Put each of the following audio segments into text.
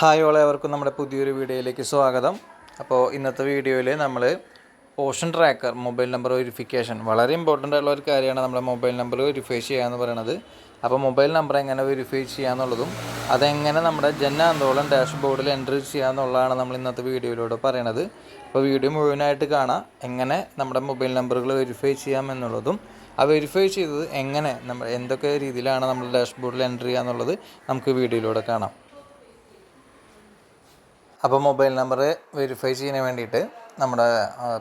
Hi ഓളെ അവർക്കും നമ്മുടെ പുതിയൊരു വീഡിയോയിലേക്ക് സ്വാഗതം. അപ്പോൾ ഇന്നത്തെ വീഡിയോയിൽ നമ്മൾ Poshan tracker mobile number verification. വളരെ ഇമ്പോർട്ടന്റ് ആയിട്ടുള്ള ഒരു കാര്യമാണ് നമ്മുടെ മൊബൈൽ നമ്പർ വെരിഫൈ ചെയ്യുക എന്ന് പറയുന്നത് അപ്പോൾ മൊബൈൽ നമ്പർ എങ്ങനെ വെരിഫൈ ചെയ്യുക എന്നുള്ളതും അതെങ്ങനെ നമ്മുടെ ജന ആന്തോളൻ ഡാഷ്ബോർഡിൽ എൻട്രി ചെയ്യുക എന്നുള്ളതാണ് നമ്മൾ ഇന്നത്തെ വീഡിയോയിലൂടെ പറയണത്. അപ്പോൾ വീഡിയോ മുഴുവനായിട്ട് കാണാം എങ്ങനെ നമ്മുടെ മൊബൈൽ നമ്പറുകൾ വെരിഫൈ ചെയ്യാം എന്നുള്ളതും ആ വെരിഫൈ ചെയ്തത് എങ്ങനെ നമ്മൾ എന്തൊക്കെ രീതിയിലാണ് നമ്മൾ ഡാഷ്ബോർഡിൽ എൻട്രി ചെയ്യുക എന്നുള്ളത് നമുക്ക് വീഡിയോയിലൂടെ കാണാം. അപ്പോൾ മൊബൈൽ നമ്പർ വെരിഫൈ ചെയ്യാൻ വേണ്ടിയിട്ട് നമ്മുടെ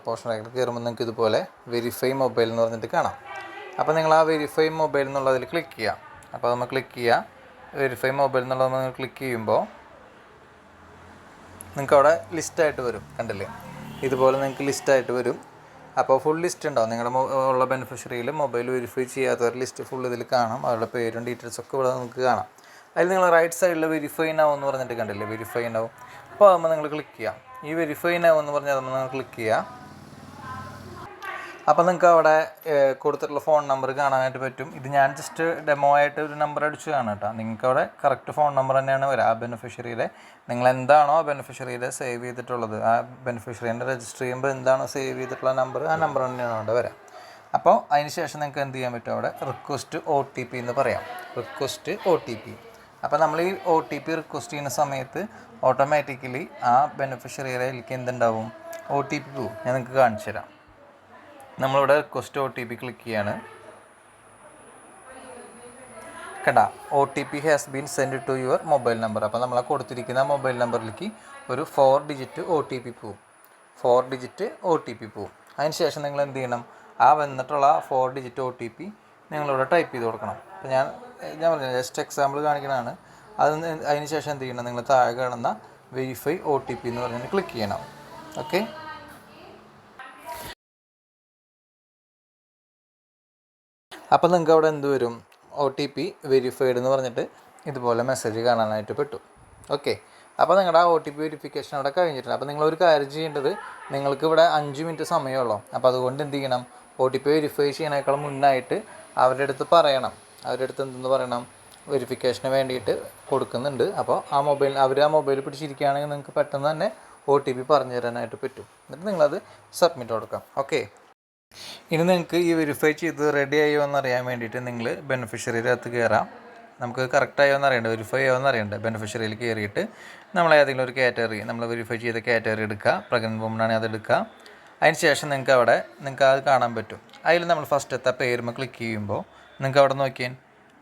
പോഷൻ റാക്കിൽ കയറുമ്പോൾ നിങ്ങൾക്ക് ഇതുപോലെ വെരിഫൈ മൊബൈൽ എന്ന് പറഞ്ഞിട്ട് കാണാം. അപ്പോൾ നിങ്ങൾ ആ വെരിഫൈ മൊബൈൽ എന്നുള്ളതിൽ ക്ലിക്ക് ചെയ്യാം അപ്പോൾ നമ്മൾ ക്ലിക്ക് ചെയ്യുക. വെരിഫൈ മൊബൈൽ എന്നുള്ളത് നിങ്ങൾ ക്ലിക്ക് ചെയ്യുമ്പോൾ നിങ്ങൾക്ക് അവിടെ ലിസ്റ്റായിട്ട് വരും കണ്ടില്ലേ? ഇതുപോലെ നിങ്ങൾക്ക് ലിസ്റ്റായിട്ട് വരും. അപ്പോൾ ഫുൾ ലിസ്റ്റ് ഉണ്ടാവും. നിങ്ങളുടെ ഉള്ള ബെനിഫിഷ്യറിയിൽ മൊബൈൽ വെരിഫൈ ചെയ്യാത്തവർ ലിസ്റ്റ് ഫുൾ ഇതിൽ കാണാം. അവരുടെ പേരും ഡീറ്റെയിൽസൊക്കെ ഇവിടെ നിങ്ങൾക്ക് കാണാം. അതിൽ നിങ്ങൾ റൈറ്റ് സൈഡിൽ വെരിഫൈ നൗ എന്ന് പറഞ്ഞിട്ട് കണ്ടില്ലേ? വെരിഫൈ നൗ അപ്പോൾ ആകുമ്പോൾ നിങ്ങൾ ക്ലിക്ക് ചെയ്യാം. ഈ വെരിഫൈ നൗ എന്ന് പറഞ്ഞാൽ നിങ്ങൾ ക്ലിക്ക് ചെയ്യുക അപ്പോൾ നിങ്ങൾക്ക് അവിടെ കൊടുത്തിട്ടുള്ള ഫോൺ നമ്പർ കാണാനായിട്ട് പറ്റും. ഇത് ഞാൻ ജസ്റ്റ് ഡെമോ ആയിട്ട് ഒരു നമ്പർ അടിച്ചു കാണാം കേട്ടോ. നിങ്ങൾക്ക് അവിടെ കറക്റ്റ് ഫോൺ നമ്പർ തന്നെയാണ് വരിക ആ ബെനിഫിഷ്യറിയുടെ നിങ്ങൾ എന്താണോ ആ ബെനിഫിഷ്യറിയുടെ സേവ് ചെയ്തിട്ടുള്ളത്. ആ ബെനിഫിഷ്യറിന്റെ രജിസ്റ്റർ ചെയ്യുമ്പോൾ എന്താണോ സേവ് ചെയ്തിട്ടുള്ള നമ്പർ ആ നമ്പർ തന്നെയാണ് അവിടെ വരാം. അപ്പോൾ അതിന് ശേഷം നിങ്ങൾക്ക് എന്ത് ചെയ്യാൻ പറ്റും അവിടെ? റിക്വസ്റ്റ് ഒ ടി പി എന്ന് പറയാം. റിക്വസ്റ്റ് ഒ ടി പി അപ്പോൾ നമ്മൾ ഈ ഒ ടി പി റിക്വസ്റ്റ് ചെയ്യുന്ന സമയത്ത് ഓട്ടോമാറ്റിക്കലി ആ ബെനിഫിഷ്യറിയിലേക്ക് എന്തുണ്ടാവും? ഒ ടി പി പോവും ഞാൻ നിങ്ങൾക്ക് കാണിച്ചു തരാം. നമ്മളിവിടെ request O T P click ചെയ്യാണ്. കണ്ട? O T P has been send to your mobile number അപ്പോൾ നമ്മൾ കൊടുത്തിരിക്കുന്ന മൊബൈൽ നമ്പറിലേക്ക് ഒരു four digit O T P പോവും four digit O T P പോവും അതിന് ശേഷം നിങ്ങൾ എന്ത് ചെയ്യണം? ആ വന്നിട്ടുള്ള four digit O T P നിങ്ങളിവിടെ ടൈപ്പ് ചെയ്ത് കൊടുക്കണം. അപ്പോൾ ഞാൻ ഞാൻ പറഞ്ഞു ജസ്റ്റ് എക്സാമ്പിൾ കാണിക്കണതാണ്. അത് അതിന് ശേഷം എന്ത് ചെയ്യണം? നിങ്ങൾ താഴെ കാണുന്ന വെരിഫൈ ഒ ടി പി എന്ന് പറഞ്ഞിട്ട് ക്ലിക്ക് ചെയ്യണം. ഓക്കെ അപ്പോൾ നിങ്ങൾക്ക് അവിടെ എന്ത് വരും? ഒ ടി പി വെരിഫൈഡ് എന്ന് പറഞ്ഞിട്ട് ഇതുപോലെ മെസ്സേജ് കാണാനായിട്ട് പെട്ടു. ഓക്കെ അപ്പോൾ നിങ്ങളുടെ ആ ഒ ടി പി വെരിഫിക്കേഷൻ അവിടെ കഴിഞ്ഞിട്ടുണ്ട്. അപ്പോൾ നിങ്ങൾ ഒരു കാര്യം ചെയ്യേണ്ടത് നിങ്ങൾക്ക് ഇവിടെ അഞ്ച് മിനിറ്റ് സമയമുള്ളൂ. അപ്പോൾ അതുകൊണ്ട് എന്ത് ചെയ്യണം? ഒ ടി പി വെരിഫൈ ചെയ്യണേക്കാൾ മുന്നായിട്ട് അവരുടെ അടുത്ത് പറയണം. അവരുടെ എന്തെന്ന് പറയണം വെരിഫിക്കേഷന് വേണ്ടിയിട്ട് കൊടുക്കുന്നുണ്ട്. അപ്പോൾ ആ മൊബൈൽ അവർ ആ മൊബൈൽ പിടിച്ചിരിക്കുകയാണെങ്കിൽ നിങ്ങൾക്ക് പെട്ടെന്ന് തന്നെ ഒ ടി പി പറഞ്ഞു തരാനായിട്ട് പറ്റും. എന്നിട്ട് നിങ്ങളത് സബ്മിറ്റ് കൊടുക്കാം. ഓക്കെ ഇനി നിങ്ങൾക്ക് ഈ വെരിഫൈ ചെയ്ത് റെഡി ആയോ എന്നറിയാൻ വേണ്ടിയിട്ട് നിങ്ങൾ ബെനിഫിഷ്യറിയുടെ അകത്ത് കയറാം നമുക്ക് കറക്റ്റ് ആയോ എന്ന് അറിയണ്ട വെരിഫൈ ആയോ എന്ന് അറിയണ്ട ബെനിഫിഷ്യറിയിൽ കയറിയിട്ട് നമ്മൾ ഏതെങ്കിലും ഒരു കാറ്റഗറി നമ്മൾ വെരിഫൈ ചെയ്ത കാറ്റഗറി എടുക്കുക പ്രഗ്നന്റ് വുമണാണെങ്കിൽ അത് എടുക്കുക. അതിന് ശേഷം നിങ്ങൾക്ക് അവിടെ നിങ്ങൾക്ക് അത് കാണാൻ പറ്റും. അതിൽ നമ്മൾ ഫസ്റ്റത്തെ പേരുമ്പോൾ ക്ലിക്ക് ചെയ്യുമ്പോൾ നിങ്ങൾക്ക് അവിടെ നോക്കിയാൽ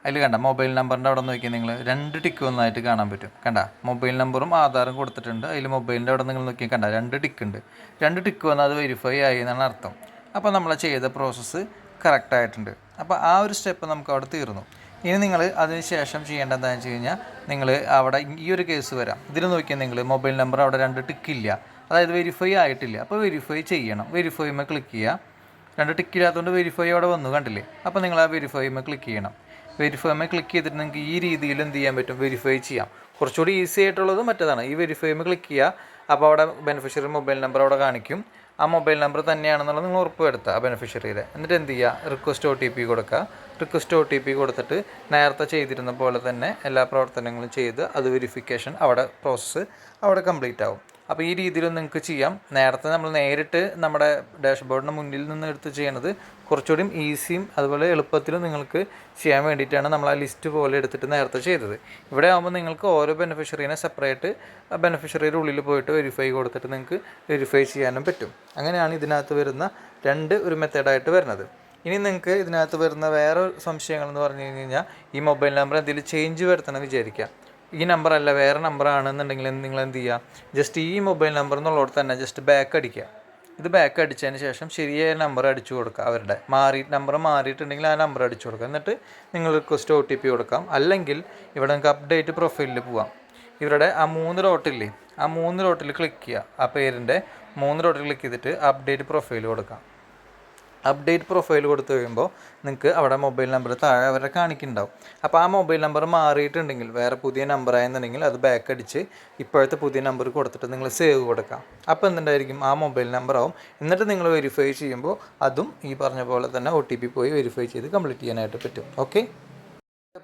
അതിൽ കണ്ട മൊബൈൽ നമ്പറിന്റെ അവിടെ നോക്കിയാൽ നിങ്ങൾ രണ്ട് ടിക്ക് ഒന്നായിട്ട് കാണാൻ പറ്റും. കണ്ട? മൊബൈൽ നമ്പറും ആധാറും കൊടുത്തിട്ടുണ്ട്. അതിൽ മൊബൈലിന്റെ അവിടെ നിങ്ങൾ നോക്കിയാൽ കണ്ട? രണ്ട് ടിക്ക് ഉണ്ട്. രണ്ട് ടിക്ക് വന്നാൽ അത് വെരിഫൈ ആയി എന്നാണ് അർത്ഥം. അപ്പോൾ നമ്മൾ ചെയ്ത പ്രോസസ്സ് കറക്റ്റ് ആയിട്ടുണ്ട്. അപ്പോൾ ആ ഒരു സ്റ്റെപ്പ് നമുക്ക് അവിടെ തീർന്നു. ഇനി നിങ്ങൾ അതിന് ശേഷം ചെയ്യേണ്ട എന്താണെന്ന് വെച്ച് കഴിഞ്ഞാൽ നിങ്ങൾ അവിടെ ഈ ഒരു കേസ് വരാം. ഇതിൽ നോക്കിയാൽ നിങ്ങൾ മൊബൈൽ നമ്പർ അവിടെ രണ്ട് ടിക്ക് ഇല്ല. അതായത് വെരിഫൈ ആയിട്ടില്ല. അപ്പോൾ വെരിഫൈ ചെയ്യണം. വെരിഫൈമേ ക്ലിക്ക് ചെയ്യുക രണ്ട് ടിക്ക് ഇല്ലാത്തതുകൊണ്ട് വെരിഫൈ അവിടെ വന്നു കണ്ടില്ലേ? അപ്പോൾ നിങ്ങൾ ആ വെരിഫൈമേ ക്ലിക്ക് ചെയ്യണം. വെരിഫൈമേ ക്ലിക്ക് ചെയ്തിട്ട് നിങ്ങൾക്ക് ഈ രീതിയിൽ എന്ത് ചെയ്യാൻ പറ്റും? വെരിഫൈ ചെയ്യാം. കുറച്ചുകൂടി ഈസി ആയിട്ടുള്ളത് മറ്റേതാണ്. ഈ വെരിഫൈമേ ക്ലിക്ക് ചെയ്യുക അപ്പോൾ അവിടെ ബെനിഫിഷ്യറി മൊബൈൽ നമ്പർ അവിടെ കാണിക്കും. ആ മൊബൈൽ നമ്പർ തന്നെയാണെന്നുള്ളത് നിങ്ങൾ ഉറപ്പ് വരുത്തുക ആ ബെനിഫിഷ്യറിയുടെ എന്നിട്ട് എന്ത് ചെയ്യുക റിക്വസ്റ്റ് ഒ ടി പി കൊടുക്കുക. റിക്വസ്റ്റ് ഒ ടി പി കൊടുത്തിട്ട് നേരത്തെ ചെയ്തിരുന്ന പോലെ തന്നെ എല്ലാ പ്രവർത്തനങ്ങളും ചെയ്ത് അത് വെരിഫിക്കേഷൻ അവിടെ പ്രോസസ്സ് അവിടെ കംപ്ലീറ്റ് ആവും. അപ്പോൾ ഈ രീതിയിലും നിങ്ങൾക്ക് ചെയ്യാം. നേരത്തെ നമ്മൾ നേരിട്ട് നമ്മുടെ ഡാഷ്ബോർഡിന് മുന്നിൽ നിന്ന് എടുത്ത് ചെയ്യണത് കുറച്ചുകൂടി ഈസിയും അതുപോലെ എളുപ്പത്തിലും നിങ്ങൾക്ക് ചെയ്യാൻ വേണ്ടിയിട്ടാണ് നമ്മൾ ആ ലിസ്റ്റ് പോലെ എടുത്തിട്ട് നേരത്തെ ചെയ്തത്. ഇവിടെ ആകുമ്പോൾ നിങ്ങൾക്ക് ഓരോ ബെനിഫിഷ്യറീനെ സെപ്പറേറ്റ് ആ ബെനിഫിഷ്യറിയുടെ ഉള്ളിൽ പോയിട്ട് വെരിഫൈ കൊടുത്തിട്ട് നിങ്ങൾക്ക് വെരിഫൈ ചെയ്യാനും പറ്റും. അങ്ങനെയാണ് ഇതിനകത്ത് വരുന്ന രണ്ട് ഒരു മെത്തേഡായിട്ട് വരുന്നത്. ഇനി നിങ്ങൾക്ക് ഇതിനകത്ത് വരുന്ന വേറെ സംശയങ്ങൾ എന്ന് പറഞ്ഞു കഴിഞ്ഞ് കഴിഞ്ഞാൽ ഈ മൊബൈൽ നമ്പർ എന്തെങ്കിലും ചേഞ്ച് വരുത്തണം വിചാരിക്കുക ഈ നമ്പർ അല്ല വേറെ നമ്പർ ആണെന്നുണ്ടെങ്കിൽ നിങ്ങൾ എന്ത് ചെയ്യുക ജസ്റ്റ് ഈ മൊബൈൽ നമ്പർ എന്നുള്ളവർ തന്നെ ജസ്റ്റ് ബാക്ക് അടിക്കുക. ഇത് ബാക്ക് അടിച്ചതിന് ശേഷം ശരിയായ നമ്പർ അടിച്ചു കൊടുക്കുക അവരുടെ. മാറി നമ്പർ മാറിയിട്ടുണ്ടെങ്കിൽ ആ നമ്പർ അടിച്ചു കൊടുക്കുക. എന്നിട്ട് നിങ്ങൾ റിക്വസ്റ്റ് ഒ ടി പി കൊടുക്കാം. അല്ലെങ്കിൽ ഇവിടെ നിങ്ങൾക്ക് അപ്ഡേറ്റ് പ്രൊഫൈലിൽ പോവാം. ഇവരുടെ ആ മൂന്ന് ഡോട്ടില്ലേ ആ മൂന്ന് ഡോട്ടിൽ ക്ലിക്ക് ചെയ്യുക. ആ പേരിന്റെ മൂന്ന് ഡോട്ടിൽ ക്ലിക്ക് ചെയ്തിട്ട് അപ്ഡേറ്റ് പ്രൊഫൈൽ കൊടുക്കാം. അപ്ഡേറ്റ് പ്രൊഫൈൽ കൊടുത്തു കഴിയുമ്പോൾ നിങ്ങൾക്ക് അവിടെ മൊബൈൽ നമ്പർ താഴെ അവരെ കാണിക്കുന്നുണ്ടാവും. അപ്പോൾ ആ മൊബൈൽ നമ്പർ മാറിയിട്ടുണ്ടെങ്കിൽ വേറെ പുതിയ നമ്പർ ആയെന്നുണ്ടെങ്കിൽ അത് ബാക്ക് അടിച്ച് ഇപ്പോഴത്തെ പുതിയ നമ്പർ കൊടുത്തിട്ട് നിങ്ങൾ സേവ് കൊടുക്കാം. അപ്പോൾ എന്തുണ്ടായിരിക്കും? ആ മൊബൈൽ നമ്പർ ആവും. എന്നിട്ട് നിങ്ങൾ വെരിഫൈ ചെയ്യുമ്പോൾ അതും ഈ പറഞ്ഞ പോലെ തന്നെ ഒ പോയി വെരിഫൈ ചെയ്ത് കംപ്ലീറ്റ് ചെയ്യാനായിട്ട് പറ്റും. ഓക്കെ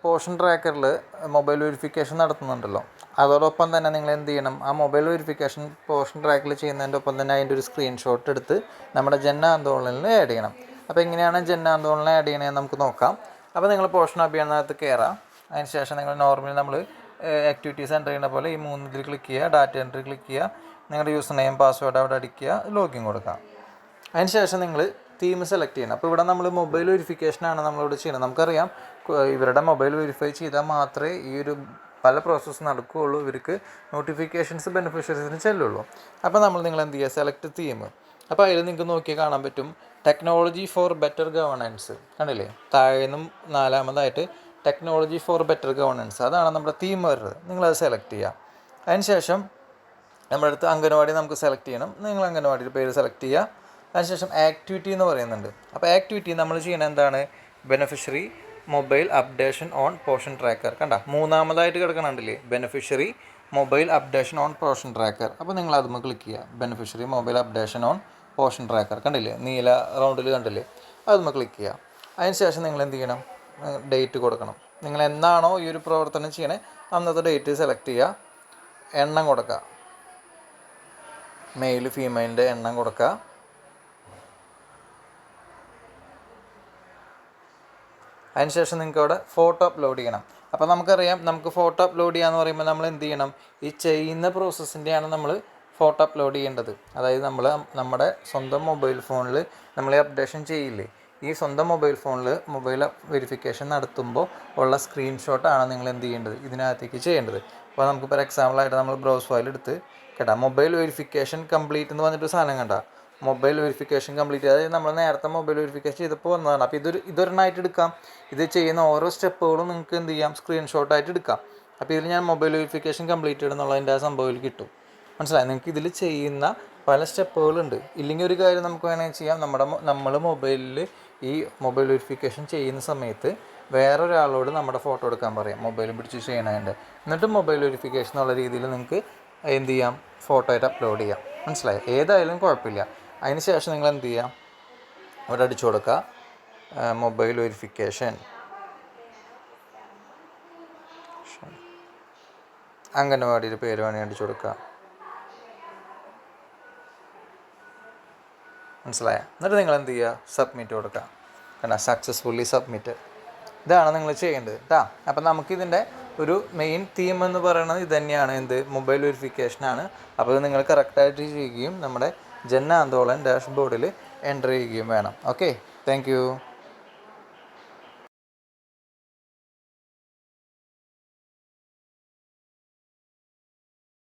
പോർഷൻ ട്രാക്കറിൽ മൊബൈൽ വെരിഫിക്കേഷൻ നടത്തുന്നുണ്ടല്ലോ. അതോടൊപ്പം തന്നെ നിങ്ങൾ എന്ത് ചെയ്യണം ആ മൊബൈൽ വെരിഫിക്കേഷൻ പോർഷൻ ട്രാക്കിൽ ചെയ്യുന്നതിന്റെ ഒപ്പം തന്നെ അതിന്റെ ഒരു സ്ക്രീൻഷോട്ട് എടുത്ത് നമ്മുടെ ജന്ന ആന്തോളനിൽ ആഡ് ചെയ്യണം. അപ്പോൾ എങ്ങനെയാണ് ജന്ന ആന്തോളനിൽ ആഡ് ചെയ്യണതെന്ന് നമുക്ക് നോക്കാം. അപ്പോൾ നിങ്ങൾ പോർഷൻ അഭിയാനകത്ത് കയറാം അതിന് ശേഷം നിങ്ങൾ നോർമലി നമ്മൾ ആക്ടിവിറ്റീസ് എന്റർ ചെയ്യുന്ന പോലെ ഈ മൂന്നിൽ ക്ലിക്ക് ചെയ്യുക ഡാറ്റ എൻട്രി ക്ലിക്ക് ചെയ്യുക നിങ്ങളുടെ യൂസർ നെയിം പാസ്വേഡ് അവിടെ അടിക്കുക ലോഗിൻ കൊടുക്കുക. അതിന് ശേഷം നിങ്ങൾ തീം സെലക്ട് ചെയ്യണം. അപ്പോൾ ഇവിടെ നമ്മൾ മൊബൈൽ വെരിഫിക്കേഷനാണ് നമ്മളിവിടെ ചെയ്യുന്നത്. നമുക്കറിയാം ഇവരുടെ മൊബൈൽ വെരിഫൈ ചെയ്താൽ മാത്രമേ ഈ ഒരു പല പ്രോസസ്സ് നടക്കുകയുള്ളൂ ഇവർക്ക് നോട്ടിഫിക്കേഷൻസ് ബെനിഫിഷ്യറീസിന് ചെല്ലുള്ളൂ. അപ്പോൾ നമ്മൾ നിങ്ങൾ എന്ത് ചെയ്യുക സെലക്ട് തീം അപ്പോൾ അതിൽ നിങ്ങൾക്ക് നോക്കി കാണാൻ പറ്റും. ടെക്നോളജി ഫോർ ബെറ്റർ ഗവർണൻസ് കണ്ടില്ലേ? താഴെ നിന്നും നാലാമതായിട്ട് ടെക്നോളജി ഫോർ ബെറ്റർ ഗവർണൻസ് അതാണ് നമ്മുടെ തീം വരുന്നത്. നിങ്ങളത് സെലക്ട് ചെയ്യുക അതിന് ശേഷം നമ്മുടെ അടുത്ത് അംഗനവാടി നമുക്ക് സെലക്ട് ചെയ്യണം. നിങ്ങൾ അംഗനവാടിയുടെ പേര് സെലക്ട് ചെയ്യുക അതിനുശേഷം ആക്ടിവിറ്റി എന്ന് പറയുന്നുണ്ട്. അപ്പോൾ ആക്ടിവിറ്റി നമ്മൾ ചെയ്യണത് എന്താണ്? Beneficiary mobile updation on Poshan tracker. കണ്ട? മൂന്നാമതായിട്ട് കിടക്കണുണ്ടല്ലേ beneficiary mobile updation on Poshan tracker. അപ്പോൾ നിങ്ങൾ അതുമ്മ ക്ലിക്ക് ചെയ്യുക. Beneficiary mobile updation on Poshan tracker. കണ്ടില്ലേ? നീല റൗണ്ടിൽ കണ്ടില്ലേ? അതുമ്മ ക്ലിക്ക് ചെയ്യുക. അതിന് ശേഷം നിങ്ങൾ എന്ത് ചെയ്യണം? ഡേറ്റ് കൊടുക്കണം. നിങ്ങൾ എന്നാണോ ഈ ഒരു പ്രവർത്തനം ചെയ്യണേ അന്നത്തെ ഡേറ്റ് സെലക്ട് ചെയ്യുക. എണ്ണം കൊടുക്കുക. മെയിൽ ഫീമെയിലിന്റെ എണ്ണം കൊടുക്കുക. അതിനുശേഷം നിങ്ങൾക്ക് അവിടെ ഫോട്ടോ അപ്ലോഡ് ചെയ്യണം. അപ്പോൾ നമുക്കറിയാം നമുക്ക് ഫോട്ടോ അപ്ലോഡ് ചെയ്യാന്ന് പറയുമ്പോൾ നമ്മൾ എന്ത് ചെയ്യണം? ഈ ചെയ്യുന്ന പ്രോസസ്സിന്റെയാണ് നമ്മൾ ഫോട്ടോ അപ്ലോഡ് ചെയ്യേണ്ടത്. അതായത് നമ്മൾ നമ്മുടെ സ്വന്തം മൊബൈൽ ഫോണിൽ നമ്മൾ ഈ അപ്ഡേഷൻ ചെയ്യില്ലേ? ഈ സ്വന്തം മൊബൈൽ ഫോണിൽ മൊബൈൽ വെരിഫിക്കേഷൻ നടത്തുമ്പോൾ ഉള്ള സ്ക്രീൻഷോട്ടാണ് നിങ്ങൾ എന്ത് ചെയ്യേണ്ടത്? ഇതിനകത്തേക്ക് ചെയ്യേണ്ടത്. അപ്പോൾ നമുക്ക് ഫോർ എക്സാമ്പിളായിട്ട് നമ്മൾ ബ്രൗസ് ഫയൽ എടുത്ത് കേട്ടോ. മൊബൈൽ വെരിഫിക്കേഷൻ കംപ്ലീറ്റ് എന്ന് പറഞ്ഞിട്ട് സാധനം കണ്ട? മൊബൈൽ വെരിഫിക്കേഷൻ കംപ്ലീറ്റ് അതായത് നമ്മൾ നേരത്തെ മൊബൈൽ വെരിഫിക്കേഷൻ ചെയ്തപ്പോൾ വന്നതാണ്. അപ്പോൾ ഇതൊരു ഇതൊരെണ്ണമായിട്ട് എടുക്കാം. ഇത് ചെയ്യുന്ന ഓരോ സ്റ്റെപ്പുകളും നിങ്ങൾക്ക് എന്ത് ചെയ്യാം? സ്ക്രീൻഷോട്ടായിട്ട് എടുക്കാം. അപ്പോൾ ഇതിൽ ഞാൻ മൊബൈൽ വെരിഫിക്കേഷൻ കംപ്ലീറ്റഡ് എന്നുള്ളതിന്റെ ആ സംഭവത്തിൽ കിട്ടും. മനസ്സിലായി? നിങ്ങൾക്ക് ഇതിൽ ചെയ്യുന്ന പല സ്റ്റെപ്പുകളുണ്ട്. ഇല്ലെങ്കിൽ ഒരു കാര്യം നമുക്ക് വേണമെങ്കിൽ ചെയ്യാം. നമ്മുടെ നമ്മൾ മൊബൈലിൽ ഈ മൊബൈൽ വെരിഫിക്കേഷൻ ചെയ്യുന്ന സമയത്ത് വേറൊരാളോട് നമ്മുടെ ഫോട്ടോ എടുക്കാൻ പറയാം. മൊബൈലും പിടിച്ച് ചെയ്യണതിന്റെ എന്നിട്ട് മൊബൈൽ വെരിഫിക്കേഷൻ എന്നുള്ള രീതിയിൽ നിങ്ങൾക്ക് എന്ത് ചെയ്യാം? ഫോട്ടോ ആയിട്ട് അപ്ലോഡ് ചെയ്യാം. മനസ്സിലായി? ഏതായാലും കുഴപ്പമില്ല. അതിന് ശേഷം നിങ്ങൾ എന്ത് ചെയ്യാം? അവിടെ അടിച്ചു കൊടുക്കുക മൊബൈൽ വെരിഫിക്കേഷൻ അംഗനവാടിയുടെ പേര് വേണമെങ്കിൽ അടിച്ചു കൊടുക്കുക. മനസ്സിലായ? എന്നിട്ട് നിങ്ങൾ എന്ത് ചെയ്യുക? സബ്മിറ്റ് കൊടുക്കുക. കണ്ട? സക്സസ്ഫുള്ളി സബ്മിറ്റ് ഇതാണ് നിങ്ങൾ ചെയ്യേണ്ടത് കേട്ടോ അപ്പം നമുക്കിതിന്റെ ഒരു മെയിൻ തീം എന്ന് പറയുന്നത് ഇത് തന്നെയാണ് എന്ത് മൊബൈൽ വെരിഫിക്കേഷനാണ് അപ്പോൾ നിങ്ങൾ കറക്റ്റായിട്ട് ചെയ്യുകയും നമ്മുടെ ജന ആന്തോളൻ ഡാഷ്ബോർഡിൽ എന്റർ ചെയ്യുകയും വേണം. Okay thank